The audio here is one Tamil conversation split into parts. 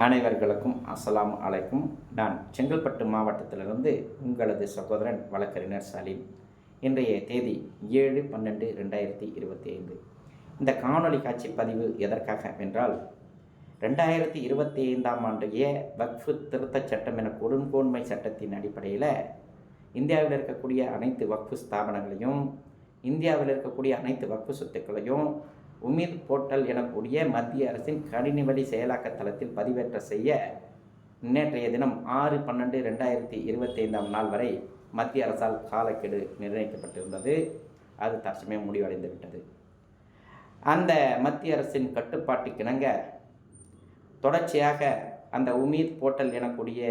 அனைவர்களுக்கும் அஸ்லாம் அலைக்கும். நான் செங்கல்பட்டு மாவட்டத்திலிருந்து உங்களது சகோதரன் வழக்கறிஞர் சலீம். இன்றைய தேதி ஏழு பன்னெண்டு ரெண்டாயிரத்தி இருபத்தி ஐந்து இந்த காணொலி காட்சி பதிவு எதற்காக என்றால் ரெண்டாயிரத்தி இருபத்தி ஐந்தாம் ஆண்டைய வக்ஃபு திருத்தச் சட்டம் என கொடுங்கோன்மை சட்டத்தின் அடிப்படையில் இந்தியாவில் இருக்கக்கூடிய அனைத்து வக்ஃபு ஸ்தாபனங்களையும் இந்தியாவில் இருக்கக்கூடிய அனைத்து வக்ஃபு சொத்துக்களையும் உமீத் போர்ட்டல் எனக்கூடிய மத்திய அரசின் கணினி வழி செயலாக்க தளத்தில் பதிவேற்ற செய்ய நேற்றைய தினம் ஆறு பன்னெண்டு ரெண்டாயிரத்தி இருபத்தைந்தாம் நாள் வரை மத்திய அரசால் காலக்கெடு நிர்ணயிக்கப்பட்டிருந்தது. அது தற்சமயம் முடிவடைந்து விட்டது அந்த மத்திய அரசின் கட்டுப்பாட்டுக்கிணங்க தொடர்ச்சியாக அந்த உமீத் போர்ட்டல் எனக்கூடிய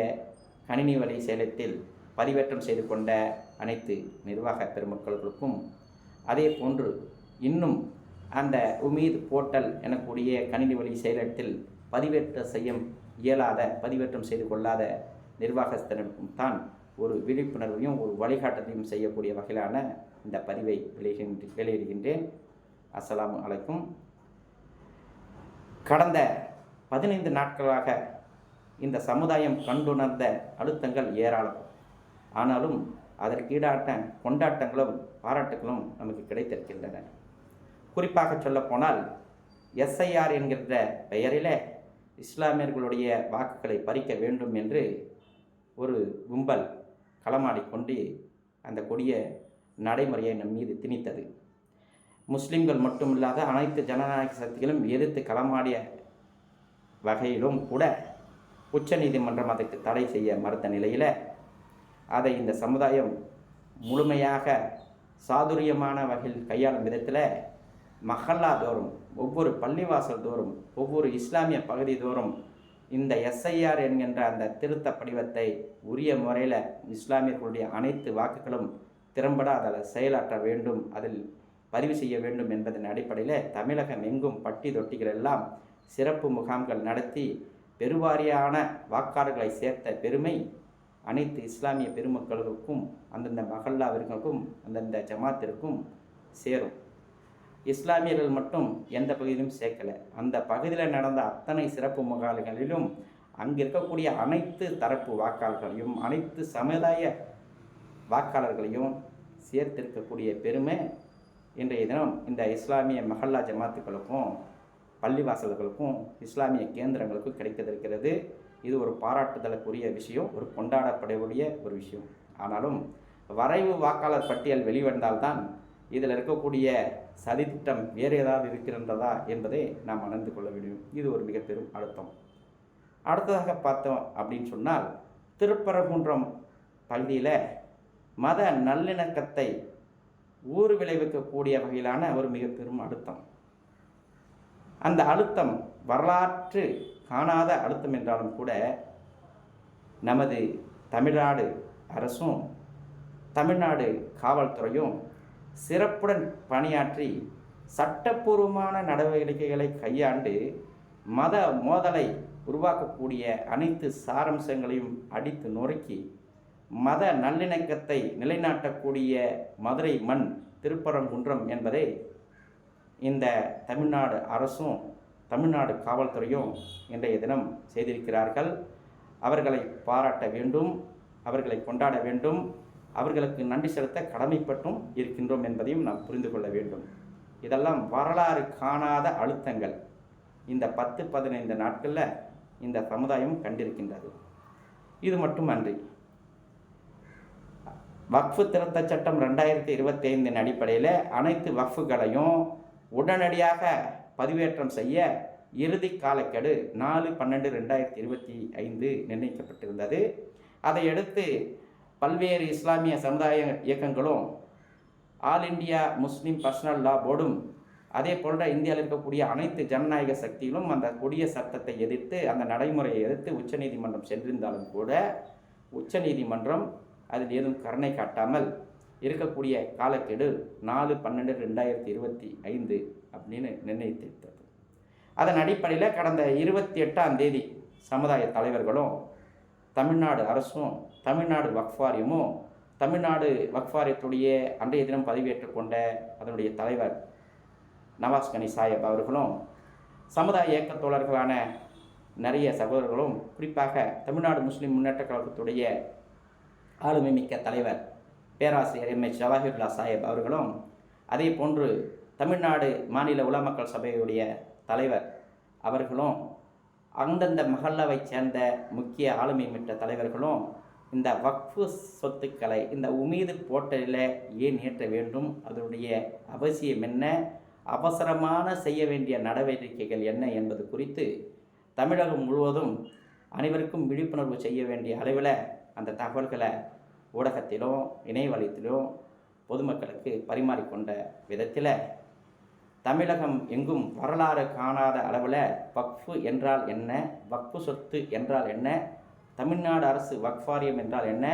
கணினி வழி செயலத்தில் பதிவேற்றம் செய்து கொண்ட அனைத்து நிர்வாக பெருமக்களுக்கும் அதே போன்று இன்னும் அந்த உமீத் போர்ட்டல் எனக்கூடிய கணினி வழி செயலத்தில் பதிவேற்றம் செய்ய இயலாத பதிவேற்றம் செய்து கொள்ளாத நிர்வாகஸ்தனருக்கும் தான் ஒரு விழிப்புணர்வையும் ஒரு வழிகாட்டத்தையும் செய்யக்கூடிய வகையிலான இந்த பதிவை வெளியிடுகின்ற வெளியிடுகின்றேன். அஸ்லாம் அலைக்கும். கடந்த பதினைந்து நாட்களாக இந்த சமுதாயம் கண்டுணர்ந்த அழுத்தங்கள் ஏராளம். ஆனாலும் அதற்கீடாட்ட கொண்டாட்டங்களும் பாராட்டுகளும் நமக்கு கிடைத்திருக்கின்றன. குறிப்பாக சொல்லப்போனால் எஸ்ஐஆர் என்கின்ற பெயரில் இஸ்லாமியர்களுடைய வாக்குகளை பறிக்க வேண்டும் என்று ஒரு கும்பல் களமாடிக்கொண்டு அந்த கொடிய நடைமுறையை நம் மீது திணித்தது. முஸ்லிம்கள் மட்டுமில்லாத அனைத்து ஜனநாயக சக்திகளும் எதிர்த்து களமாடிய வகையிலும் கூட உச்சநீதிமன்றம் அதற்கு தடை செய்ய மறுத்த நிலையில் அதை இந்த சமுதாயம் முழுமையாக சாதுரியமான வகையில் கையாளும் விதத்தில் மஹல்லா தோறும் ஒவ்வொரு பள்ளிவாசல் தோறும் ஒவ்வொரு இஸ்லாமிய பகுதி தோறும் இந்த எஸ்ஐஆர் என்கின்ற அந்த திருத்த படிவத்தை உரிய முறையில் இஸ்லாமியர்களுடைய அனைத்து வாக்குகளும் திறம்பட அதில் செயலாற்ற வேண்டும் அதில் பதிவு செய்ய வேண்டும் என்பதன் அடிப்படையில் தமிழகம் எங்கும் பட்டி தொட்டிகள் எல்லாம் சிறப்பு முகாம்கள் நடத்தி பெருவாரியான வாக்காளர்களை சேர்த்த பெருமை அனைத்து இஸ்லாமிய பெருமக்களுக்கும் அந்தந்த மகல்லாவிற்கும் அந்தந்த ஜமாத்திற்கும் சேரும். இஸ்லாமியர்கள் மட்டும் எந்த பகுதியிலும் சேர்க்கலை. அந்த பகுதியில் நடந்த அத்தனை சிறப்பு முகால்களிலும் அங்கே இருக்கக்கூடிய அனைத்து தரப்பு வாக்காளர்களையும் அனைத்து சமுதாய வாக்காளர்களையும் சேர்த்திருக்கக்கூடிய பெருமை இன்றைய தினம் இந்த இஸ்லாமிய மஹல்லா ஜமாத்துக்களுக்கும் பள்ளிவாசல்களுக்கும் இஸ்லாமிய கேந்திரங்களுக்கும் கிடைக்கதிருக்கிறது இது ஒரு பாராட்டுதலுக்குரிய விஷயம் ஒரு கொண்டாடப்படக்கூடிய ஒரு விஷயம். ஆனாலும் வரைவு வாக்காளர் பட்டியல் வெளிவந்தால்தான் இதில் இருக்கக்கூடிய சதித்திட்டம் வேறு ஏதாவது இருக்கின்றதா என்பதை நாம் உணர்ந்து கொள்ள வேண்டும். இது ஒரு மிக பெரும் அழுத்தம். அடுத்ததாக பார்த்தோம் அப்படின்னு சொன்னால் திருப்பரங்குன்றம் பகுதியில் மத நல்லிணக்கத்தை ஊறு விளைவிக்கக்கூடிய வகையிலான ஒரு மிக பெரும் அழுத்தம். அந்த அழுத்தம் வரலாற்று காணாத அழுத்தம் என்றாலும் கூட நமது தமிழ்நாடு அரசும் தமிழ்நாடு காவல்துறையும் சிறப்புடன் பணியாற்றி சட்டப்பூர்வமான நடவடிக்கைகளை கையாண்டு மத மோதலை உருவாக்கக்கூடிய அனைத்து சாரம்சங்களையும் அடித்து நொறுக்கி மத நல்லிணக்கத்தை நிலைநாட்டக்கூடிய மதுரை மண் திருப்பரங்குன்றம் என்பதை இந்த தமிழ்நாடு அரசும் தமிழ்நாடு காவல்துறையும் இன்றைய தினம் செய்திருக்கிறார்கள். அவர்களை பாராட்ட வேண்டும் அவர்களை கொண்டாட வேண்டும். அவர்களுக்கு நன்றி செலுத்த கடமைப்பட்டும் இருக்கின்றோம் என்பதையும் நாம் புரிந்து கொள்ள வேண்டும். இதெல்லாம் வரலாறு காணாத அழுத்தங்கள். இந்த பத்து பதினைந்து நாட்களில் இந்த சமுதாயம் கண்டிருக்கின்றது. இது மட்டுமன்றி வக்ஃபு திருத்த சட்டம் ரெண்டாயிரத்தி இருபத்தி ஐந்தின் அடிப்படையில் அனைத்து வக்ஃபுகளையும் உடனடியாக பதிவேற்றம் செய்ய இறுதி காலக்கெடு நாலு பன்னெண்டு ரெண்டாயிரத்தி இருபத்தி ஐந்து நிர்ணயிக்கப்பட்டிருந்தது. அதையடுத்து பல்வேறு இஸ்லாமிய சமுதாய இயக்கங்களும் all India Muslim personal law போர்டும் அதே போன்ற இந்தியாவில் இருக்கக்கூடிய அனைத்து ஜனநாயக சக்திகளும் அந்த கொடிய சட்டத்தை எதிர்த்து அந்த நடைமுறையை எதிர்த்து உச்சநீதிமன்றம் சென்றிருந்தாலும் கூட உச்சநீதிமன்றம் அதில் ஏதும் கருணை காட்டாமல் இருக்கக்கூடிய காலக்கெடு நாலு பன்னெண்டு ரெண்டாயிரத்தி இருபத்தி ஐந்து அப்படின்னு நிர்ணயித்திருக்கிறது அதன் அடிப்படையில் கடந்த இருபத்தி எட்டாம் தேதி சமுதாய தலைவர்களும் தமிழ்நாடு அரசும் தமிழ்நாடு வக்ஃபாரியமும் தமிழ்நாடு வக்ஃபாரியத்துடைய அன்றைய தினம் பதவியேற்றுக்கொண்ட அதனுடைய தலைவர் நவாஸ் கனி சாஹிப் அவர்களும் சமுதாய இயக்கத் தோழர்களான நிறைய சகோதரர்களும் குறிப்பாக தமிழ்நாடு முஸ்லிம் முன்னேற்ற கழகத்துடைய ஆளுமை மிக்க தலைவர் பேராசிரியர் எம். எச். ஜவாஹிர்லா சாஹிப் அவர்களும் அதே போன்று தமிழ்நாடு மாநில உலமக்கள் சபையுடைய தலைவர் அவர்களும் அந்தந்த மஹல்லாவை சேர்ந்த முக்கிய ஆளுமை மிக்க தலைவர்களும் இந்த வக்ஃபு சொத்துக்களை இந்த உமீது போர்ட்டலில் ஏன் ஏற்ற வேண்டும்? அதனுடைய அவசியம் என்ன? அவசரமான செய்ய வேண்டிய நடவடிக்கைகள் என்ன என்பது குறித்து தமிழகம் முழுவதும் அனைவருக்கும் விழிப்புணர்வு செய்ய வேண்டிய அளவில் அந்த தகவல்களை ஊடகத்திலும் இணையவழித்திலும் பொதுமக்களுக்கு பரிமாறிக்கொண்ட விதத்தில் தமிழகம் எங்கும் வரலாறு காணாத அளவில் வக்ஃபு என்றால் என்ன? வக்ஃபு சொத்து என்றால் என்ன? தமிழ்நாடு அரசு வக்ஃபாரியம் என்றால் என்ன?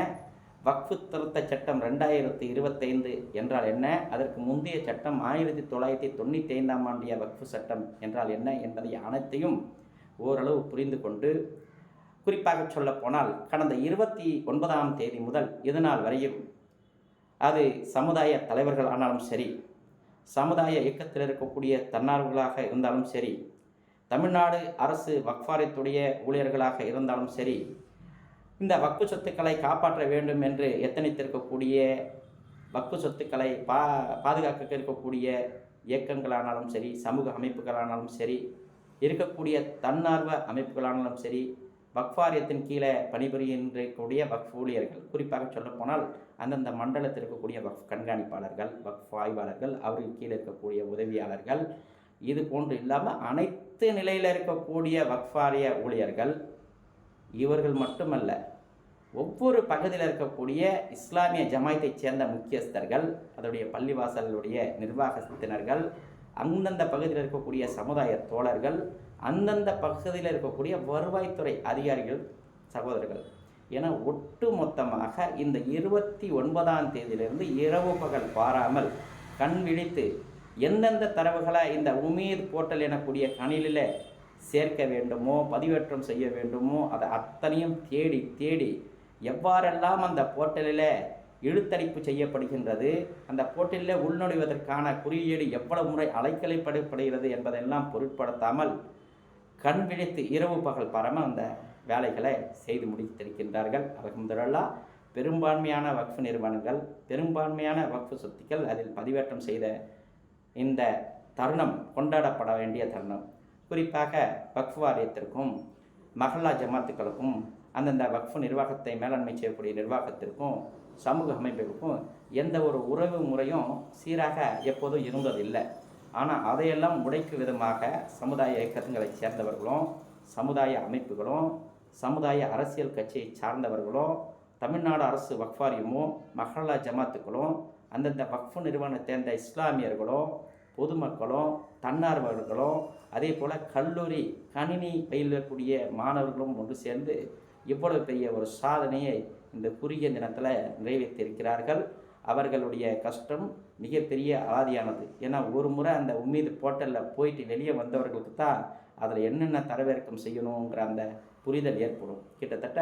வக்ஃபு திருத்த சட்டம் ரெண்டாயிரத்தி இருபத்தைந்து என்றால் என்ன? அதற்கு முந்தைய சட்டம் ஆயிரத்தி தொள்ளாயிரத்தி தொண்ணூற்றி ஐந்தாம் ஆண்டிய வக்ஃபு சட்டம் என்றால் என்ன என்பதை அனைத்தையும் ஓரளவு புரிந்து கொண்டு குறிப்பாக சொல்லப்போனால் கடந்த இருபத்தி ஒன்பதாம் தேதி முதல் இதனால் வரையும் அது சமுதாய தலைவர்கள் ஆனாலும் சரி சமுதாய இயக்கத்தில் இருக்கக்கூடிய தன்னார்வலாக இருந்தாலும் சரி தமிழ்நாடு அரசு வக்ஃபாரியத்துடைய ஊழியர்களாக இருந்தாலும் சரி இந்த வக்கு சொத்துக்களை காப்பாற்ற வேண்டும் என்று எத்தனைத்திருக்கக்கூடிய வக்கு சொத்துக்களை பா பாதுகாக்க இருக்கக்கூடிய இயக்கங்களானாலும் சரி சமூக அமைப்புகளானாலும் சரி இருக்கக்கூடிய தன்னார்வ அமைப்புகளானாலும் சரி வக்ஃபாரியத்தின் கீழே பணிபுரிகின்றக்கூடிய வக்ஃப் ஊழியர்கள். குறிப்பாக சொல்லப்போனால் அந்தந்த மண்டலத்தில் இருக்கக்கூடிய வக்ஃப் கண்காணிப்பாளர்கள் வக்ஃப் ஆய்வாளர்கள் அவருக்கு கீழே இருக்கக்கூடிய உதவியாளர்கள் இது போன்று இல்லாமல் அனைத்து நிலையில் இருக்கக்கூடிய வக்ஃபாரிய ஊழியர்கள் இவர்கள் மட்டுமல்ல ஒவ்வொரு பகுதியில் இருக்கக்கூடிய இஸ்லாமிய ஜமாயத்தைச் சேர்ந்த முக்கியஸ்தர்கள் அதனுடைய பள்ளிவாசலுடைய நிர்வாகத்தினர்கள் அந்தந்த பகுதியில் இருக்கக்கூடிய சமுதாய தோழர்கள் அந்தந்த பகுதியில் இருக்கக்கூடிய வருவாய்த்துறை அதிகாரிகள் சகோதரர்கள். என ஒட்டு மொத்தமாக இந்த இருபத்தி ஒன்பதாம் தேதியிலிருந்து இரவு பகல் பாராமல் கண் விழித்து எந்தெந்த தரவுகளை இந்த உமீத் போர்ட்டல் எனக்கூடிய கணிலில் சேர்க்க வேண்டுமோ பதிவேற்றம் செய்ய வேண்டுமோ அதை அத்தனையும் தேடி தேடி எவ்வாறெல்லாம் அந்த போர்ட்டலில் இழுத்தடிப்பு செய்யப்படுகின்றது அந்த போர்ட்டலில் உள்நுழைவதற்கான குறியீடு எவ்வளவு முறை அலைக்கலைப்படுகிறது என்பதெல்லாம் பொருட்படுத்தாமல் கண் விழித்து இரவு பகல் பரம அந்த வேலைகளை செய்து முடித்திருக்கின்றார்கள். அலகம்துல்லா பெரும்பான்மையான வக்ஃபு நிறுவனங்கள் பெரும்பான்மையான வக்ஃபு சொத்துக்கள் அதில் பதிவேற்றம் செய்த இந்த தருணம் கொண்டாடப்பட வேண்டிய தருணம். குறிப்பாக வக்ஃப் வாரியத்திற்கும் மஹல்லா ஜமாத்துக்களுக்கும் அந்தந்த வக்ஃப் நிர்வாகத்தை மேலாண்மை செய்யக்கூடிய நிர்வாகத்திற்கும் சமூக அமைப்புகளுக்கும் எந்த ஒரு உறவு முறையும் சீராக எப்போதும் இருந்ததில்லை. ஆனால் அதையெல்லாம் உடைக்கும் விதமாக சமுதாய இயக்கங்களைச் சேர்ந்தவர்களும் சமுதாய அமைப்புகளும் சமுதாய அரசியல் கட்சியை சார்ந்தவர்களும் தமிழ்நாடு அரசு வக்ஃபாரியமும் மஹல்லா ஜமாத்துக்களும் அந்தந்த வக்ஃபு நிறுவனத்தை சேர்ந்த இஸ்லாமியர்களும் பொதுமக்களும் தன்னார்வர்களும் அதே போல் கல்லூரி கணினி பயிலக்கூடிய மாணவர்களும் ஒன்று சேர்ந்து இவ்வளவு பெரிய ஒரு சாதனையை இந்த குறுகிய தினத்தில் நிறைவேற்றியிருக்கிறார்கள். அவர்களுடைய கஷ்டம் மிகப்பெரிய அலாதியானது. ஏன்னா ஒரு முறை அந்த உம்மீது போர்ட்டலில் போயிட்டு வெளியே வந்தவர்களுக்கு தான் அதில் என்னென்ன தரவிறக்கம் செய்யணுங்கிற அந்த புரிதல் ஏற்படும். கிட்டத்தட்ட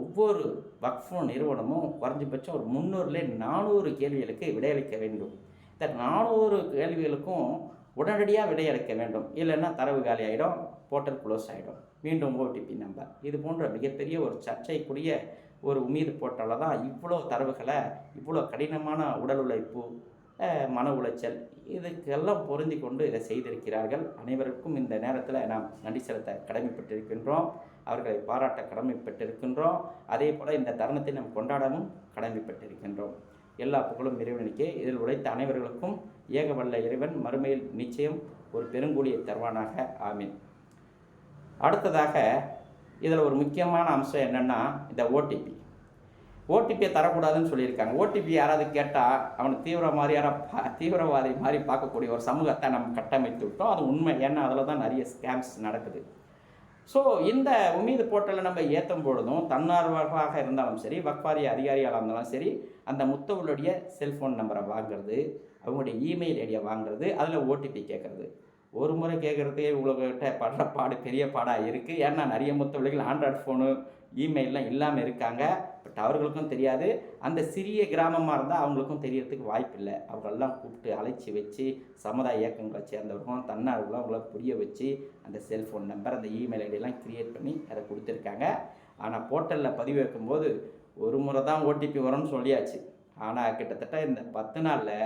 ஒவ்வொரு வக்ஃபு நிறுவனமும் குறைஞ்சபட்சம் ஒரு முந்நூறுல நானூறு கேள்விகளுக்கு விடையளிக்க வேண்டும். இந்த நானூறு கேள்விகளுக்கும் உடனடியாக விடையளிக்க வேண்டும். இல்லைன்னா தரவு காலி ஆகிடும் போர்ட்டல் க்ளோஸ் ஆகிடும் மீண்டும் ஓடிபி நம்பர் இது போன்ற மிகப்பெரிய ஒரு சர்ச்சைக்குரிய ஒரு உமீது போர்ட்டலில் தான் இவ்வளோ தரவுகளை இவ்வளோ கடினமான உடல் உழைப்பு மன உளைச்சல் இதுக்கெல்லாம் பொருந்தி கொண்டு இதை செய்திருக்கிறார்கள். அனைவருக்கும் இந்த நேரத்தில் நாம் நன்றி செலுத்த கடமைப்பட்டிருக்கின்றோம். அவர்களை பாராட்ட கடமைப்பட்டிருக்கின்றோம். அதே போல் இந்த தருணத்தை நாம் கொண்டாடவும் கடமைப்பட்டிருக்கின்றோம். எல்லா புகழும் இறைவனுக்கே. இதில் உழைத்த அனைவர்களுக்கும் ஏக வல்ல இறைவன் மறுமையில் நிச்சயம் ஒரு பெருங்கூலியை தருவானாக. ஆமீன். அடுத்ததாக இதில் ஒரு முக்கியமான அம்சம் என்னென்னா இந்த ஓடிபி. ஓடிபியை தரக்கூடாதுன்னு சொல்லியிருக்காங்க. ஓடிபி யாராவது கேட்டால் அவனுக்கு தீவிர மாதிரியான பா தீவிரவாதி மாதிரி பார்க்கக்கூடிய ஒரு சமூகத்தை நம்ம கட்டமைத்து விட்டோம். அது உண்மை. ஏன்னா அதில் தான் நிறைய ஸ்கேம்ஸ் நடக்குது. ஸோ இந்த உமீது போர்ட்டலை நம்ம ஏற்றும் பொழுதும் தன்னார்வமாக இருந்தாலும் சரி வக்வாரிய அதிகாரியாக இருந்தாலும் சரி அந்த முத்தவளுடைய செல்ஃபோன் நம்பரை வாங்குறது அவங்களுடைய இமெயில் ஐடியை வாங்குறது அதில் ஓடிபி கேட்குறது. ஒரு முறை கேட்குறதே உங்கள்கிட்ட படுற பாடு பெரிய பாடாக இருக்குது ஏன்னா நிறைய முத்தவழிகள் ஆண்ட்ராய்டு ஃபோனு இமெயிலெலாம் இல்லாமல் இருக்காங்க. பட் அவர்களுக்கும் தெரியாது. அந்த சிறிய கிராமமாக இருந்தால் அவங்களுக்கும் தெரியறதுக்கு வாய்ப்பு இல்லை. அவங்களெல்லாம் கூப்பிட்டு அழைச்சி வச்சு சமுதாய இயக்கங்களை சேர்ந்தவர்களும் தன்னார்வலும் அவங்கள புரிய வச்சு அந்த செல்ஃபோன் நம்பர் அந்த இமெயில் ஐடியெல்லாம் க்ரியேட் பண்ணி அதை கொடுத்துருக்காங்க. ஆனால் போர்ட்டலில் பதிவு வைக்கும்போது ஒரு முறை தான் ஓடிபி வரும்னு சொல்லியாச்சு. ஆனால் கிட்டத்தட்ட இந்த பத்து நாளில்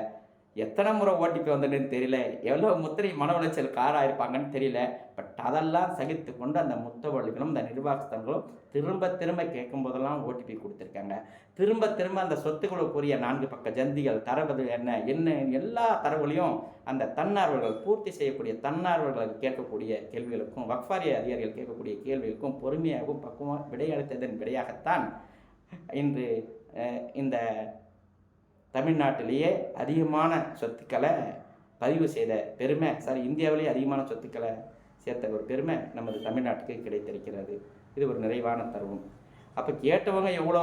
எத்தனை முறை ஓடிபி வந்ததுன்னு தெரியல. எவ்வளோ முத்திரை மன உளைச்சல் காராயிருப்பாங்கன்னு தெரியல. பட் அதெல்லாம் சகித்து கொண்டு அந்த முத்தவழிகளும் இந்த நிர்வாகஸ்தர்களும் திரும்ப திரும்ப கேட்கும் போதெல்லாம் ஓடிபி கொடுத்துருக்காங்க. திரும்ப திரும்ப அந்த சொத்துக்களுக்குரிய நான்கு பக்க ஜந்திகள் தரவது என்ன என்ன எல்லா தரவுகளையும் அந்த தன்னார்வர்கள் பூர்த்தி செய்யக்கூடிய தன்னார்வர்கள் கேட்கக்கூடிய கேள்விகளுக்கும் வக்ஃபாரிய அதிகாரிகள் கேட்கக்கூடிய கேள்விகளுக்கும் பொறுமையாகவும் பக்குவம் விடையளித்ததன் விடையாகத்தான் இன்று இந்த தமிழ்நாட்டிலேயே அதிகமான சொத்துக்களை பதிவு செய்த பெருமை சாரி இந்தியாவிலேயே அதிகமான சொத்துக்களை சேர்த்த ஒரு பெருமை நமது தமிழ்நாட்டுக்கு கிடைத்திருக்கிறது. இது ஒரு நிறைவான தருணம். அப்போ கேட்டவங்க எவ்வளோ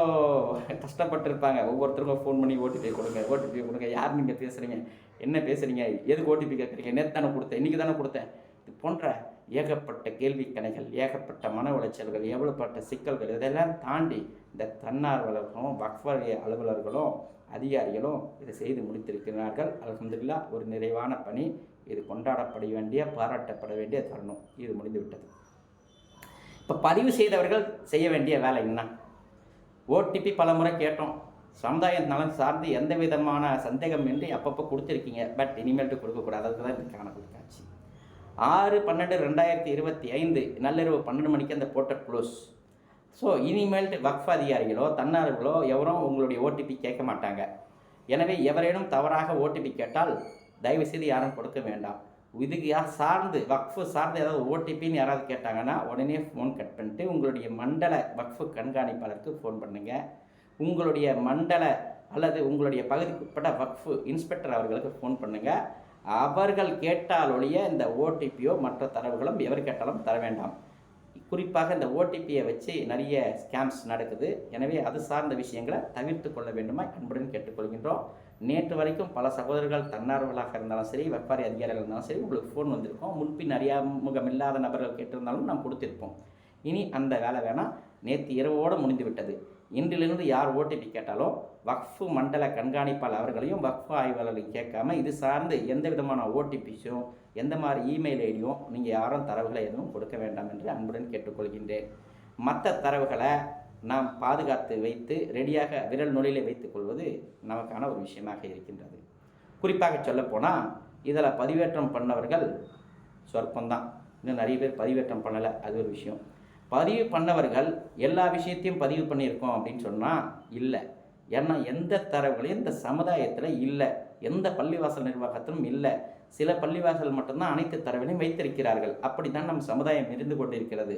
கஷ்டப்பட்டிருப்பாங்க. ஒவ்வொருத்தருக்கும் ஃபோன் பண்ணி ஓடிபி கொடுங்க ஓடிபி கொடுங்க. யார் நீங்கள் பேசுகிறீங்க என்ன பேசுகிறீங்க எதுக்கு ஓடிபி கேட்குறீங்க? நேற்று தானே கொடுத்தேன் இன்றைக்கி தானே கொடுத்தேன். இது போன்ற ஏகப்பட்ட கேள்வி கணைகள் ஏகப்பட்ட மன உளைச்சல்கள் எவ்வளோப்பட்ட சிக்கல்கள் இதெல்லாம் தாண்டி இந்த தன்னார்வலர்களும் வக்ஃபரிய அலுவலர்களும் அதிகாரிகளும் இதை செய்து முடித்திருக்கிறார்கள். அலமதுல்லா ஒரு நிறைவான பணி. இது கொண்டாடப்பட வேண்டிய பாராட்டப்பட வேண்டிய தருணம். இது முடிந்துவிட்டது. இப்போ பதிவு செய்தவர்கள் செய்ய வேண்டிய வேலை என்ன? ஓடிபி பல முறை கேட்டோம். சமுதாய நலன் சார்ந்து எந்த விதமான சந்தேகம் இன்றி அப்பப்போ கொடுத்துருக்கீங்க. பட் இனிமேல்ட்டு கொடுக்கக்கூடாது. அதுக்கு தான் இதுக்கான காணொலி ஆறு பன்னெண்டு ரெண்டாயிரத்தி இருபத்தி ஐந்து நள்ளிரவு பன்னெண்டு மணிக்கு அந்த போர்ட்டல் க்ளோஸ். ஸோ இனிமேல் வக்ஃப் அதிகாரிகளோ தன்னார்களோ எவரும் உங்களுடைய ஓடிபி கேட்க மாட்டாங்க. எனவே எவரேனும் தவறாக ஓடிபி கேட்டால் தயவுசெய்து யாரும் கொடுக்க வேண்டாம். இதுக்கு யார் சார்ந்து வக்ஃபு சார்ந்து ஏதாவது ஓடிபின்னு யாராவது கேட்டாங்கன்னா உடனே ஃபோன் கட் பண்ணிட்டு உங்களுடைய மண்டல வக்ஃபு கண்காணிப்பாளருக்கு ஃபோன் பண்ணுங்கள் உங்களுடைய மண்டல அல்லது உங்களுடைய பகுதிக்குட்பட்ட வக்ஃபு இன்ஸ்பெக்டர் அவர்களுக்கு ஃபோன் பண்ணுங்கள் அவர்கள் கேட்டால் ஒழிய இந்த ஓடிபியோ மற்ற தரவுகளும் எவர் கேட்டாலும் தர வேண்டாம். குறிப்பாக இந்த ஓடிபியை வச்சு நிறைய ஸ்கேம்ஸ் நடக்குது. எனவே அது சார்ந்த விஷயங்களை தவிர்த்து கொள்ள வேண்டுமா அன்புடன் கேட்டுக்கொள்கின்றோம். நேற்று வரைக்கும் பல சகோதரர்கள் தன்னார்வலாக இருந்தாலும் சரி வெப்பாரி அதிகாரிகள் இருந்தாலும் சரி உங்களுக்கு ஃபோன் வந்திருக்கும். முன்பின் அறியாமுகம் இல்லாத நபர்கள் கேட்டிருந்தாலும் நாம் கொடுத்திருப்போம். இனி அந்த வேலை வேணால் நேற்று இரவோடு முடிந்து விட்டது இன்றிலிருந்து யார் ஓடிபி கேட்டாலும் வக்ஃபு மண்டல கண்காணிப்பாளர் அவர்களையும் வக்ஃபு ஆய்வாளர்களையும் கேட்காம இது சார்ந்து எந்த விதமான ஓடிபிஸும் எந்த மாதிரி இமெயில் ஐடியும் நீங்கள் யாரும் தரவுகளை எதுவும் கொடுக்க வேண்டாம் என்று அன்புடன் கேட்டுக்கொள்கின்றேன். மற்ற தரவுகளை நாம் பாதுகாத்து வைத்து ரெடியாக விரல் நுழையிலே வைத்துக் கொள்வது நமக்கான ஒரு விஷயமாக இருக்கின்றது. குறிப்பாக சொல்லப்போனால் இதில் பதிவேற்றம் பண்ணவர்கள் சொற்பந்தான். இன்னும் நிறைய பேர் பதிவேற்றம் பண்ணலை அது ஒரு விஷயம். பதிவு பண்ணவர்கள் எல்லா விஷயத்தையும் பதிவு பண்ணியிருக்கோம் அப்படின்னு சொன்னால் இல்லை. ஏன்னா எந்த தரவுகளையும் இந்த சமுதாயத்தில் இல்லை. எந்த பள்ளிவாசல் நிர்வாகத்திலும் இல்லை. சில பள்ளிவாசல் மட்டும்தான் அனைத்து தரவிலையும் வைத்திருக்கிறார்கள். அப்படி தான் நம் சமுதாயம் இருந்து கொண்டிருக்கிறது.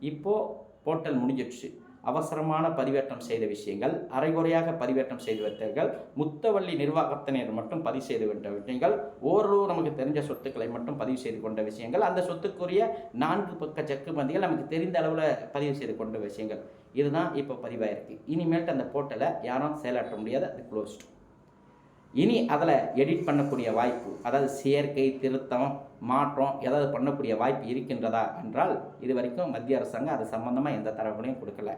இப்போது போர்ட்டல் முடிஞ்சிடுச்சு. அவசரமான பதிவேற்றம் செய்த விஷயங்கள் அரைகுறையாக பதிவேற்றம் செய்து வைத்தவர்கள் முத்தவள்ளி நிர்வாகத்தினர் மட்டும் பதிவு செய்து விட்ட விஷயங்கள் ஓரளவு நமக்கு தெரிஞ்ச சொத்துக்களை மட்டும் பதிவு செய்து கொண்ட விஷயங்கள் அந்த சொத்துக்குரிய நான்கு பக்க செக்கு பந்திகள் நமக்கு தெரிந்த அளவில் பதிவு செய்து கொண்ட விஷயங்கள். இதுதான் இப்போ பதிவாயிருக்கு. இனிமேல்ட்டு அந்த போர்ட்டலை யாரும் செயலாற்ற முடியாது. அது க்ளோஸ்டு இனி அதில் எடிட் பண்ணக்கூடிய வாய்ப்பு அதாவது சேர்க்கை திருத்தம் மாற்றம் ஏதாவது பண்ணக்கூடிய வாய்ப்பு இருக்கின்றதா என்றால் இது வரைக்கும் மத்திய அரசாங்கம் அது சம்மந்தமாக எந்த தரவுகளையும் கொடுக்கல.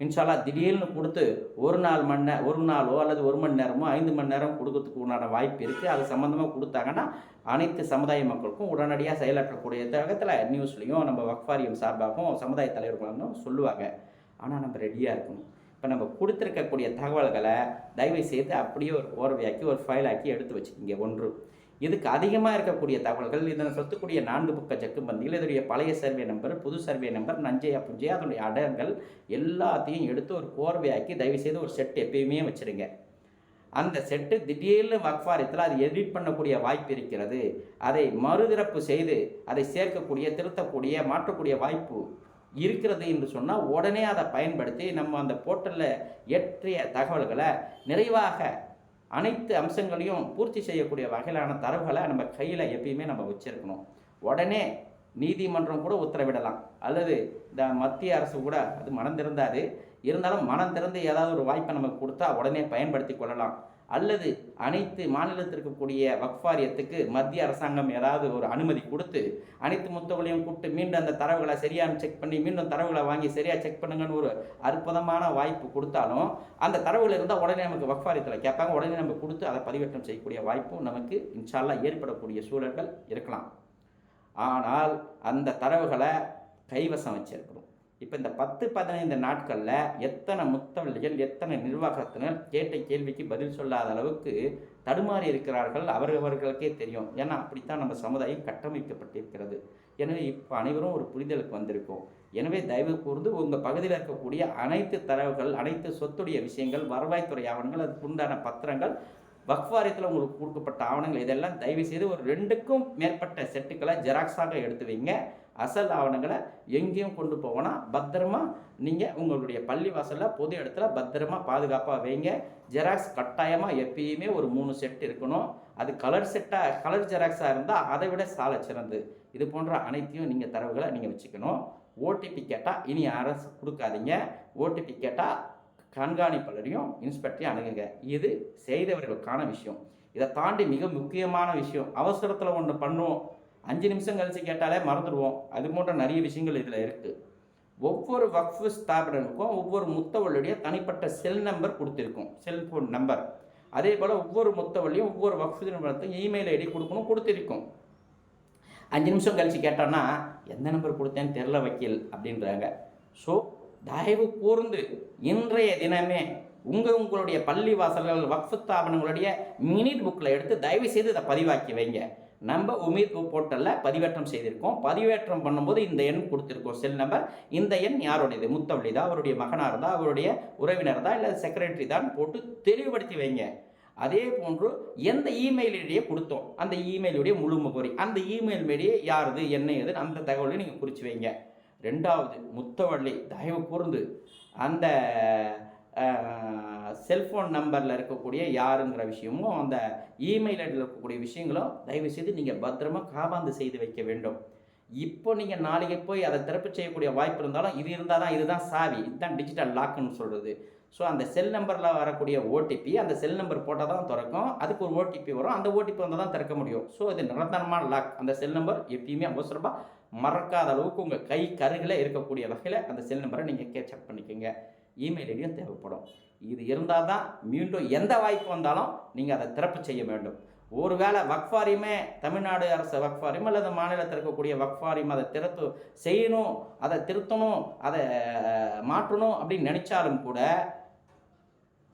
இன்ஷால்லா திடீர்னு கொடுத்து ஒரு நாள் மணி ஒரு நாளோ அல்லது ஒரு மணி நேரமோ ஐந்து மணி நேரம் கொடுக்கறதுக்கு உண்டான வாய்ப்பு இருக்குது அது சம்மந்தமாக கொடுத்தாங்கன்னா அனைத்து சமுதாய மக்களுக்கும் உடனடியாக செயலாற்றக்கூடிய தகத்தில் நியூஸ்லேயும் நம்ம வக்ஃபாரியம் சார்பாகவும் சமுதாய தலைவர்களும் சொல்லுவாங்க. ஆனால் நம்ம ரெடியாக இருக்கணும். இப்போ நம்ம கொடுத்துருக்கக்கூடிய தகவல்களை தயவு செய்து அப்படியே ஒரு கோர்வையாக்கி ஒரு ஃபைலாக்கி எடுத்து வச்சுக்கிங்க. ஒன்று. இதுக்கு அதிகமாக இருக்கக்கூடிய தகவல்கள் இதனை சொத்துக்கூடிய நான்கு பக்க செக்கு பந்திகள் இதனுடைய பழைய சர்வே நம்பர் புது சர்வே நம்பர் நஞ்சையா புஞ்சையா அதனுடைய அடங்கள் எல்லாத்தையும் எடுத்து ஒரு கோர்வையாக்கி தயவு செய்து ஒரு செட் எப்பயுமே வச்சுருங்க. அந்த செட்டு திடீர்னு வக்ஃபாரத்தில் அது எடிட் பண்ணக்கூடிய வாய்ப்பு இருக்கிறது. அதை மறுதிறப்பு செய்து அதை சேர்க்கக்கூடிய திருத்தக்கூடிய மாற்றக்கூடிய வாய்ப்பு இருக்கிறது என்று சொன்னால் உடனே அதை பயன்படுத்தி நம்ம அந்த போர்ட்டலில் ஏற்றிய தகவல்களை நிறைவாக அனைத்து அம்சங்களையும் பூர்த்தி செய்யக்கூடிய வகையிலான தரவுகளை நம்ம கையில் எப்பயுமே நம்ம வச்சிருக்கணும். உடனே நீதிமன்றம் கூட உத்தரவிடலாம். அல்லது இந்த மத்திய அரசு கூட அது மனம் திறந்தாது இருந்தாலும் மனம் திறந்து ஏதாவது ஒரு வாய்ப்பை நமக்கு கொடுத்தா உடனே பயன்படுத்தி கொள்ளலாம். அல்லது அனைத்து மாநிலத்தில் இருக்கக்கூடிய வக்ஃபாரியத்துக்கு மத்திய அரசாங்கம் ஏதாவது ஒரு அனுமதி கொடுத்து அனைத்து முத்தவர்களையும் கூப்பிட்டு மீண்டும் அந்த தரவுகளை சரியான செக் பண்ணி மீண்டும் தரவுகளை வாங்கி சரியாக செக் பண்ணுங்கன்னு ஒரு அற்புதமான வாய்ப்பு கொடுத்தாலும் அந்த தரவுகள் இருந்தால் உடனே நமக்கு வக்ஃபாரியத்தில் கேட்பாங்க. உடனே நம்ம கொடுத்து அதை பதிவேற்றம் செய்யக்கூடிய வாய்ப்பும் நமக்கு இன்ஷால்லா ஏற்படக்கூடிய சூழல்கள் இருக்கலாம். ஆனால் அந்த தரவுகளை கைவசம் வச்சிருக்கணும் இப்போ இந்த பத்து பதினைந்து நாட்களில் எத்தனை முத்தவள்ளிகள் எத்தனை நிர்வாகத்தினர் கேட்ட கேள்விக்கு பதில் சொல்லாத அளவுக்கு தடுமாறி இருக்கிறார்கள் அவரவர்களுக்கே தெரியும். ஏன்னா அப்படித்தான் நம்ம சமுதாயம் கட்டமைக்கப்பட்டிருக்கிறது. எனவே இப்போ அனைவரும் ஒரு புரிதலுக்கு வந்திருக்கோம். எனவே தயவு கூர்ந்து உங்கள் பகுதியில் இருக்கக்கூடிய அனைத்து தரவுகள் அனைத்து சொத்துடைய விஷயங்கள் வருவாய்த்துறை ஆவணங்கள் அதுக்கு உண்டான பத்திரங்கள் வக்வாரியத்தில் உங்களுக்கு கொடுக்கப்பட்ட ஆவணங்கள் இதெல்லாம் தயவு செய்து ஒரு ரெண்டுக்கும் மேற்பட்ட செட்டுக்களை ஜெராக்ஸாக எடுத்து வைங்க. அசல் ஆவணங்களை எங்கேயும் கொண்டு போவோன்னா பத்திரமா நீங்கள் உங்களுடைய பள்ளி வாசலில் பொது இடத்துல பத்திரமா பாதுகாப்பாக வைங்க. ஜெராக்ஸ் கட்டாயமாக எப்பயுமே ஒரு மூணு செட் இருக்கணும். அது கலர் செட்டாக கலர் ஜெராக்ஸாக இருந்தால் அதை விட சாலை சிறந்து. இது போன்ற அனைத்தையும் நீங்கள் தரவுகளை நீங்கள் வச்சுக்கணும். ஓடிபி கேட்டால் இனி அரசு கொடுக்காதீங்க. ஓடிபி கேட்டால் கண்காணிப்பாளரையும் இன்ஸ்பெக்டரையும் அணுகுங்க. இது செய்தவர்களுக்கான விஷயம். இதை தாண்டி மிக முக்கியமான விஷயம். அவசரத்தில் ஒன்று பண்ணுவோம். அஞ்சு நிமிஷம் கழித்து கேட்டாலே மறந்துடுவோம். அது போன்ற நிறைய விஷயங்கள் இதில் இருக்குது ஒவ்வொரு வக்ஃபு ஸ்தாபனங்களுக்கும் ஒவ்வொரு முத்தவள்ளுடைய தனிப்பட்ட செல் நம்பர் கொடுத்துருக்கும். செல்ஃபோன் நம்பர் அதே போல் ஒவ்வொரு முத்தவள்ளியும் ஒவ்வொரு வக்ஃபு நிறுவனத்துக்கும் இமெயில் ஐடி கொடுக்கணும் கொடுத்துருக்கும். அஞ்சு நிமிஷம் கழித்து கேட்டோன்னா எந்த நம்பர் கொடுத்தேன்னு தெரில வக்கீல் அப்படின்றாங்க. ஸோ தயவு கூர்ந்து இன்றைய தினமே உங்கள் உங்களுடைய பள்ளி வாசல்கள் வக்ஃபு ஸ்தாபனங்களுடைய மினிட் புக்கில் எடுத்து தயவு செய்து இதை பதிவாக்கி வைங்க. நம்ம உமீத் போர்ட்டலில் பதிவேற்றம் செய்திருக்கோம். பதிவேற்றம் பண்ணும்போது இந்த எண் கொடுத்துருக்கோம். செல் நம்பர் இந்த எண் யாருடையது? முத்தவள்ளி தான் அவருடைய மகனாக இருந்தால் அவருடைய உறவினர் தான் இல்லை செக்ரட்டரி தான் போட்டு தெளிவுபடுத்தி வைங்க. அதே போன்று எந்த இமெயில் ஐடியை கொடுத்தோம். அந்த இமெயிலுடைய முழு முகவரி. அந்த இமெயில் ஐடியை யாருது? என்ன எது அந்த தகவலையும் நீங்கள் குறித்து வைங்க. ரெண்டாவது முத்தவள்ளி தயவு கூர்ந்து அந்த செல்ஃபோன் நம்பரில் இருக்கக்கூடிய யாருங்கிற விஷயமும் அந்த இமெயில் ஐடியில் இருக்கக்கூடிய விஷயங்களும் தயவு செய்து நீங்கள் பத்திரமாக காபாந்து செய்து வைக்க வேண்டும். இப்போ நீங்கள் நாளைக்கு போய் அதை திறப்பு செய்யக்கூடிய வாய்ப்பு இருந்தாலும் இது இருந்தால் தான் இதுதான் சாவி இதுதான் டிஜிட்டல் லாக்குன்னு சொல்கிறது ஸோ அந்த செல் நம்பரில் வரக்கூடிய ஓடிபி அந்த செல் நம்பர் போட்டால் தான் திறக்கும். அதுக்கு ஒரு ஓடிபி வரும். அந்த ஓடிபி வந்தால் தான் திறக்க முடியும். ஸோ இது நிரந்தரமான லாக் அந்த செல் நம்பர் எப்பயுமே அவசரமாக மறக்காத அளவுக்கு உங்கள் கை கருகில் இருக்கக்கூடிய வகையில் அந்த செல் நம்பரை நீங்கள் கேட்சப் பண்ணிக்கோங்க. இமெயில் ஐடியும் தேவைப்படும். இது இருந்தால் தான் மீண்டும் எந்த வாய்ப்பு வந்தாலும் நீங்கள் அதை திறப்பு செய்ய வேண்டும். ஒருவேளை வக்ஃபாரியுமே தமிழ்நாடு அரசு வக்ஃபாரியம் அல்லது மாநிலத்தில் இருக்கக்கூடிய வக்ஃபாரியம் அதை திறத்து செய்யணும் அதை திருத்தணும் அதை மாற்றணும் அப்படின்னு நினச்சாலும் கூட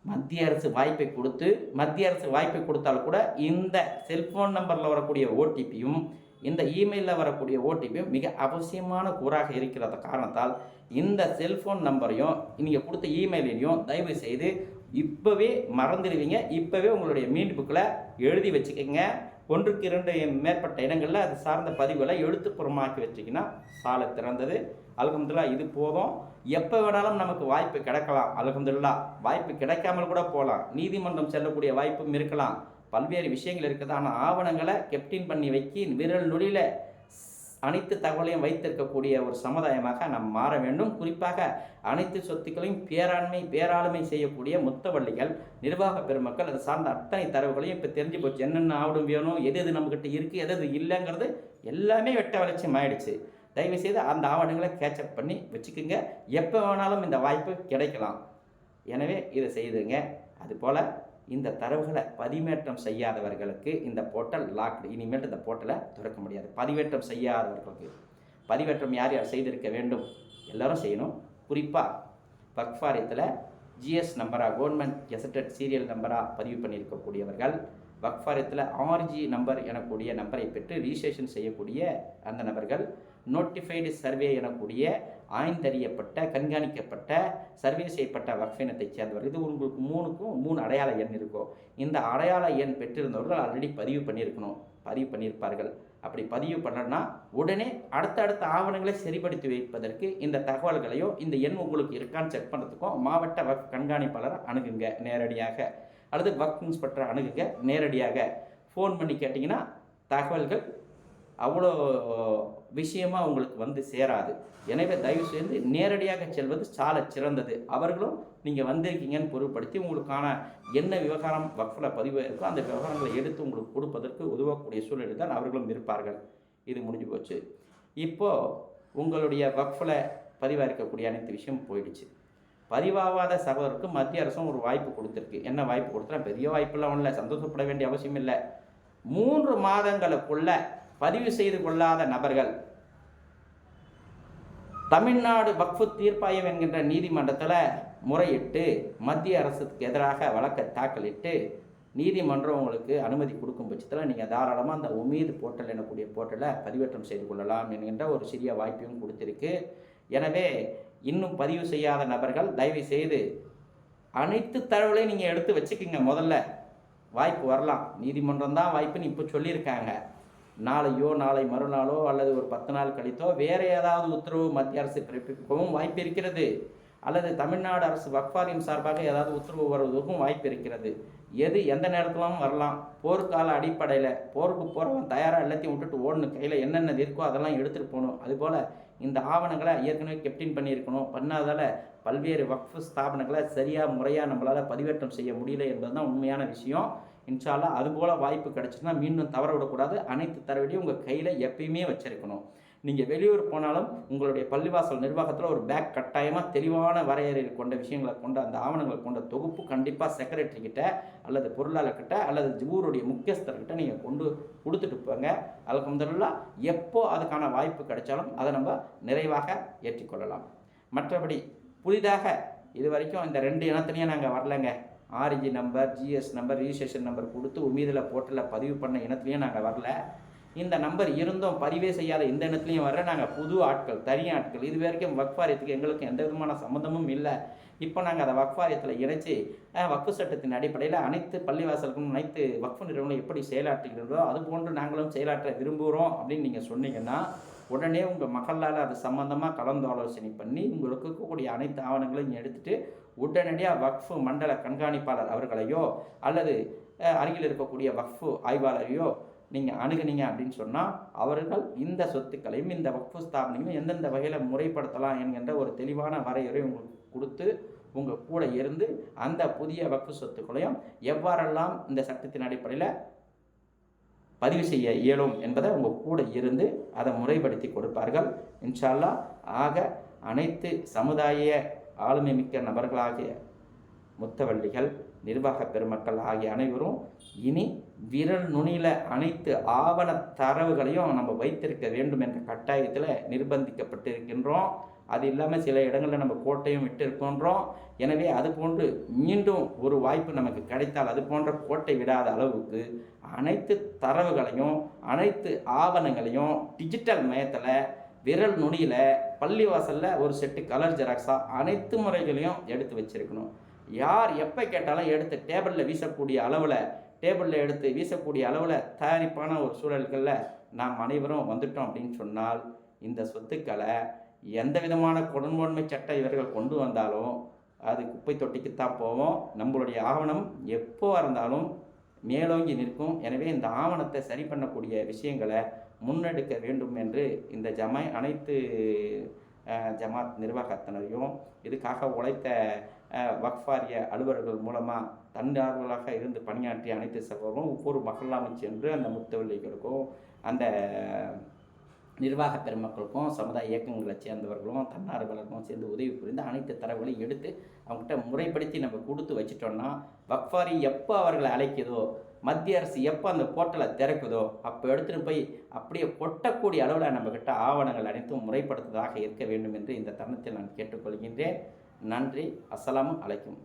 மத்திய அரசு வாய்ப்பை கொடுத்து மத்திய அரசு வாய்ப்பை கொடுத்தால் கூட இந்த செல்ஃபோன் நம்பரில் வரக்கூடிய ஓடிபியும் இந்த இமெயிலில் வரக்கூடிய ஓடிபியும் மிக அவசியமான கூறாக இருக்கிறத காரணத்தால் இந்த செல்ஃபோன் நம்பரையும் நீங்கள் கொடுத்த இமெயிலையும் தயவு செய்து இப்போவே மறந்துடுவீங்க. இப்போவே உங்களுடைய மீன் புக்கில் எழுதி வச்சுக்கோங்க. ஒன்றுக்கு இரண்டு மேற்பட்ட இடங்களில் அது சார்ந்த பதிவுகளை எழுத்துப்புறமாக்கி வச்சிங்கன்னா சாலை திறந்தது. அலகம்துல்லா இது போதும். எப்போ வேணாலும் நமக்கு வாய்ப்பு கிடைக்கலாம். அலகம்துல்லா வாய்ப்பு கிடைக்காமல் கூட போகலாம். நீதிமன்றம் செல்லக்கூடிய வாய்ப்பும் இருக்கலாம். பல்வேறு விஷயங்கள் இருக்குது. ஆனால் ஆவணங்களை கெப்டின் பண்ணி வைக்கி விரல் நொடியில் அனைத்து தகவலையும் வைத்திருக்கக்கூடிய ஒரு சமுதாயமாக நாம் மாற வேண்டும். குறிப்பாக அனைத்து சொத்துக்களையும் பேராண்மை பேராளுமை செய்யக்கூடிய முத்தவள்ளிகள் நிர்வாக பெருமக்கள் அது சார்ந்த அத்தனை தரவுகளையும் இப்போ தெரிஞ்சு போச்சு. என்னென்ன ஆவணம் வேணும் எது எது நம்மக்கிட்ட இருக்குது எது எது இல்லைங்கிறது எல்லாமே வெட்ட வளர்ச்சியம் ஆயிடுச்சு தயவுசெய்து அந்த ஆவணங்களை கேட்சப் பண்ணி வச்சுக்கோங்க. எப்போ வேணாலும் இந்த வாய்ப்பு கிடைக்கலாம். எனவே இதை செய்துங்க. அதுபோல் இந்த தரவுகளை பதிவேற்றம் செய்யாதவர்களுக்கு இந்த போர்ட்டல் லாக்டு இனிமேல் இந்த போர்ட்டலை திறக்க முடியாது. பதிவேற்றம் செய்யாதவர்களுக்கு. பதிவேற்றம் யார் யார் செய்திருக்க வேண்டும்? எல்லாரும் செய்யணும். குறிப்பாக வக்ஃபாரியத்தில் ஜிஎஸ் நம்பராக கவர்மெண்ட் கெசட்டட் சீரியல் நம்பராக பதிவு பண்ணியிருக்கக்கூடியவர்கள் வக்ஃபாரியத்தில் ஆர்ஜி நம்பர் எனக்கூடிய நம்பரை பெற்று ரிஜிஸ்ட்ரேஷன் செய்யக்கூடிய அந்த நபர்கள் நோட்டிஃபைடு சர்வே எனக்கூடிய ஆய்ந்தறியப்பட்ட கண்காணிக்கப்பட்ட சர்வே செய்யப்பட்ட வக்ஃபினத்தை சேர்ந்தவர். இது உங்களுக்கு மூணுக்கும் மூணு அடையாள எண் இருக்கும் இந்த அடையாள எண் பெற்றிருந்தவர்கள் ஆல்ரெடி பதிவு பண்ணியிருக்கணும். பதிவு பண்ணியிருப்பார்கள். அப்படி பதிவு பண்ணனா உடனே அடுத்தடுத்த ஆவணங்களை சரிபடுத்தி வைப்பதற்கு இந்த தகவல்களையோ இந்த எண் உங்களுக்கு இருக்கான்னு செக் பண்ணுறதுக்கும் மாவட்ட வக் கண்காணிப்பாளர் அணுகுங்க நேரடியாக. அல்லது வக் இன்ஸ்பெக்டரை அணுகுங்க நேரடியாக. ஃபோன் பண்ணி கேட்டிங்கன்னா தகவல்கள் அவ்வளோ விஷயமா உங்களுக்கு வந்து சேராது. எனவே தயவு செய்து நேரடியாக செல்வது சால சிறந்தது. அவர்களும் நீங்கள் வந்திருக்கீங்கன்னு பொருட்படுத்தி உங்களுக்கான என்ன விவகாரம் வக்ஃபில் பதிவு இருக்கோ அந்த விவகாரங்களை எடுத்து உங்களுக்கு கொடுப்பதற்கு உதவக்கூடிய சூழ்நிலை தான் அவர்களும் இருப்பார்கள். இது முடிஞ்சு போச்சு. இப்போது உங்களுடைய வக்ஃபில் பதிவாக இருக்கக்கூடிய அனைத்து விஷயம் போயிடுச்சு. பதிவாகாத சகோதரருக்கு மத்திய அரசும் ஒரு வாய்ப்பு கொடுத்துருக்கு. என்ன வாய்ப்பு கொடுத்தா? பெரிய வாய்ப்புலாம் ஒன்றும் இல்லை சந்தோஷப்பட வேண்டிய அவசியம் இல்லை. மூன்று மாதங்களுக்குள்ள பதிவு செய்து கொள்ளாத நபர்கள். தமிழ்நாடு வக்ஃபு தீர்ப்பாயம் என்கின்ற நீதிமன்றத்தில் முறையிட்டு மத்திய அரசுக்கு எதிராக வழக்கை தாக்கலிட்டு நீதிமன்றம் உங்களுக்கு அனுமதி கொடுக்கும் பட்சத்தில் நீங்கள் தாராளமாக அந்த உமீது போர்ட்டல் எனக்கூடிய போர்ட்டலை பதிவேற்றம் செய்து கொள்ளலாம் என்கின்ற ஒரு சிறிய வாய்ப்பையும் கொடுத்திருக்கு. எனவே இன்னும் பதிவு செய்யாத நபர்கள் தயவு செய்து அனைத்து தகவலையும் நீங்கள் எடுத்து வச்சுக்கிங்க முதல்ல. வாய்ப்பு வரலாம். நீதிமன்றம் தான் வாய்ப்புன்னு இப்போ சொல்லியிருக்காங்க. நாளையோ நாளை மறுநாளோ அல்லது ஒரு பத்து நாள் கழித்தோ வேறு ஏதாவது உத்தரவு மத்திய அரசு பிறப்பிக்கவும் வாய்ப்பு இருக்கிறது. அல்லது தமிழ்நாடு அரசு வக்ஃபாரியம் சார்பாக ஏதாவது உத்தரவு வருவதற்கும் வாய்ப்பு இருக்கிறது. எது எந்த நேரத்திலும் வரலாம். போர்க்கால அடிப்படையில் போருக்கு போகிறவன் தயாராக எல்லாத்தையும் விட்டுட்டு ஓடணும் கையில் என்னென்ன இருக்கோ அதெல்லாம் எடுத்துகிட்டு போகணும். அதுபோல் இந்த ஆவணங்களை ஏற்கனவே கெப்டின் பண்ணியிருக்கணும். பண்ணாதால் பல்வேறு வக்ஃபு ஸ்தாபனங்களை சரியாக முறையாக நம்மளால் பதிவேற்றம் செய்ய முடியல என்பது தான் உண்மையான விஷயம். இன்ஷால்லா அதுபோல் வாய்ப்பு கிடச்சிருந்தா மீண்டும் தவற விடக்கூடாது. அனைத்து தரவையும் உங்கள் கையில் எப்பயுமே வச்சுருக்கணும். நீங்கள் வெளியூர் போனாலும் உங்களுடைய பள்ளிவாசல் நிர்வாகத்தில் ஒரு பேக் கட்டாயமாக தெளிவான வரையறை கொண்ட விஷயங்களை கொண்ட அந்த ஆவணங்களை கொண்ட தொகுப்பு கண்டிப்பாக செக்ரட்டரிக்கிட்ட அல்லது பொருளாளர்கிட்ட அல்லது ஊருடைய முக்கியஸ்தர்கிட்ட நீங்கள் கொண்டு கொடுத்துட்டு போங்க. அலகம்துல்லா எப்போ அதுக்கான வாய்ப்பு கிடைச்சாலும் அதை நம்ம நிறைவாக ஏற்றிக்கொள்ளலாம். மற்றபடி புதிதாக இது வரைக்கும் இந்த ரெண்டு இனத்துலேயும் நாங்கள் வரலைங்க. RG number GS number registration number கொடுத்து உமீதில் போர்ட்டலில் பதிவு பண்ண இனத்துலையும் நாங்கள் வரல. இந்த நம்பர் இருந்தும் பதிவே செய்யாத இந்த இனத்துலையும் வர நாங்கள் புது ஆட்கள் தனி ஆட்கள். இது வரைக்கும் வக்ஃபாரியத்துக்கு எங்களுக்கு எந்த விதமான சம்மந்தமும் இல்லை. இப்போ நாங்கள் அதை வக்ஃபாரியத்தில் இணைச்சி வக்ஃபு சட்டத்தின் அடிப்படையில் அனைத்து பள்ளிவாசல்களும் அனைத்து வக்ஃபு நிறுவனம் எப்படி செயலாற்றுகிறதோ அது போன்று நாங்களும் செயலாற்ற விரும்புகிறோம் அப்படின்னு நீங்கள் சொன்னீங்கன்னா உடனே உங்கள் மகளால் அது சம்மந்தமாக கலந்து ஆலோசனை பண்ணி உங்களுக்கு இருக்கக்கூடிய அனைத்து ஆவணங்களையும் எடுத்துகிட்டு உடனடியாக வக்ஃபு மண்டல கண்காணிப்பாளர் அவர்களையோ அல்லது அருகில் இருக்கக்கூடிய வக்ஃபு ஆய்வாளரையோ நீங்கள் அணுகுனீங்க அப்படின்னு சொன்னால் அவர்கள் இந்த சொத்துக்களையும் இந்த வக்ஃபு ஸ்தாபனையும் எந்தெந்த வகையில் முறைப்படுத்தலாம் என்கின்ற ஒரு தெளிவான வரையறை உங்களுக்கு கொடுத்து உங்கள் கூட இருந்து அந்த புதிய வக்ஃபு சொத்துக்களையும் எவ்வாறெல்லாம் இந்த சட்டத்தின் அடிப்படையில் பதிவு செய்ய இயலும் என்பதை உங்கள் கூட இருந்து அதை முறைப்படுத்தி கொடுப்பார்கள். இன்ஷால்லா ஆக அனைத்து சமுதாய ஆளுமை மிக்க நபர்களாகிய முத்தவள்ளிகள் நிர்வாக பெருமக்கள் ஆகிய அனைவரும் இனி விரல் நுனியில் அனைத்து ஆவண தரவுகளையும் நம்ம வைத்திருக்க வேண்டும் என்ற கட்டாயத்தில் நிர்பந்திக்கப்பட்டிருக்கின்றோம். அது இல்லாமல் சில இடங்களில் நம்ம கோட்டையும் விட்டு இருக்கின்றோம் எனவே அது போன்று மீண்டும் ஒரு வாய்ப்பு நமக்கு கிடைத்தால் அது போன்ற கோட்டை விடாத அளவுக்கு அனைத்து தரவுகளையும் அனைத்து ஆவணங்களையும் டிஜிட்டல் மயத்தில் விரல் நுனியில் பள்ளிவாசலில் ஒரு செட்டு கலர் ஜெராக்ஸாக அனைத்து முறைகளையும் எடுத்து வச்சுருக்கணும். யார் எப்போ கேட்டாலும் எடுத்து டேபிளில் வீசக்கூடிய அளவில் டேபிளில் எடுத்து வீசக்கூடிய அளவில் தயாரிப்பான ஒரு சூழல்களில் நாம் அனைவரும் வந்துட்டோம் அப்படின்னு சொன்னால் இந்த சொத்துக்களை எந்த விதமான கொடுங்கோன்மை சட்டம் இவர்கள் கொண்டு வந்தாலும் அது குப்பை தொட்டிக்குத்தான் போவோம். நம்மளுடைய ஆவணம் எப்போ இருந்தாலும் மேலோங்கி நிற்கும். எனவே இந்த ஆவணத்தை சரி பண்ணக்கூடிய விஷயங்களை முன்னெடுக்க வேண்டும் என்று இந்த ஜமாய் அனைத்து ஜமாத் நிர்வாகத்தினரையும் இதுக்காக உழைத்த வக்ஃபாரிய அலுவலர்கள் மூலமாக தன்னார்வலாக இருந்து பணியாற்றிய அனைத்து சகோதரும் ஒவ்வொரு மகளாமல் சென்று அந்த முத்தவள்ளிகளுக்கும் அந்த நிர்வாக பெருமக்களுக்கும் சமுதாய இயக்கங்களை சேர்ந்தவர்களும் தன்னார்வலர்களும் சேர்ந்து உதவி புரிந்து அனைத்து தரவுகளையும் எடுத்து அவங்ககிட்ட முறைப்படுத்தி நம்ம கொடுத்து வச்சிட்டோம்னா வக்ஃபாரி எப்போ அவர்களை அழைக்குதோ மத்திய அரசு எப்போ அந்த போர்ட்டலை திறக்குதோ அப்போ எடுத்துகிட்டு போய் அப்படியே கொட்டக்கூடிய அளவில் நம்மக்கிட்ட ஆவணங்கள் அனைத்தும் முறைப்படுத்துவதாக இருக்க வேண்டும் என்று இந்த தருணத்தில் நான் கேட்டுக்கொள்கின்றேன். நன்றி. அஸ்ஸலாமு அழைக்கும்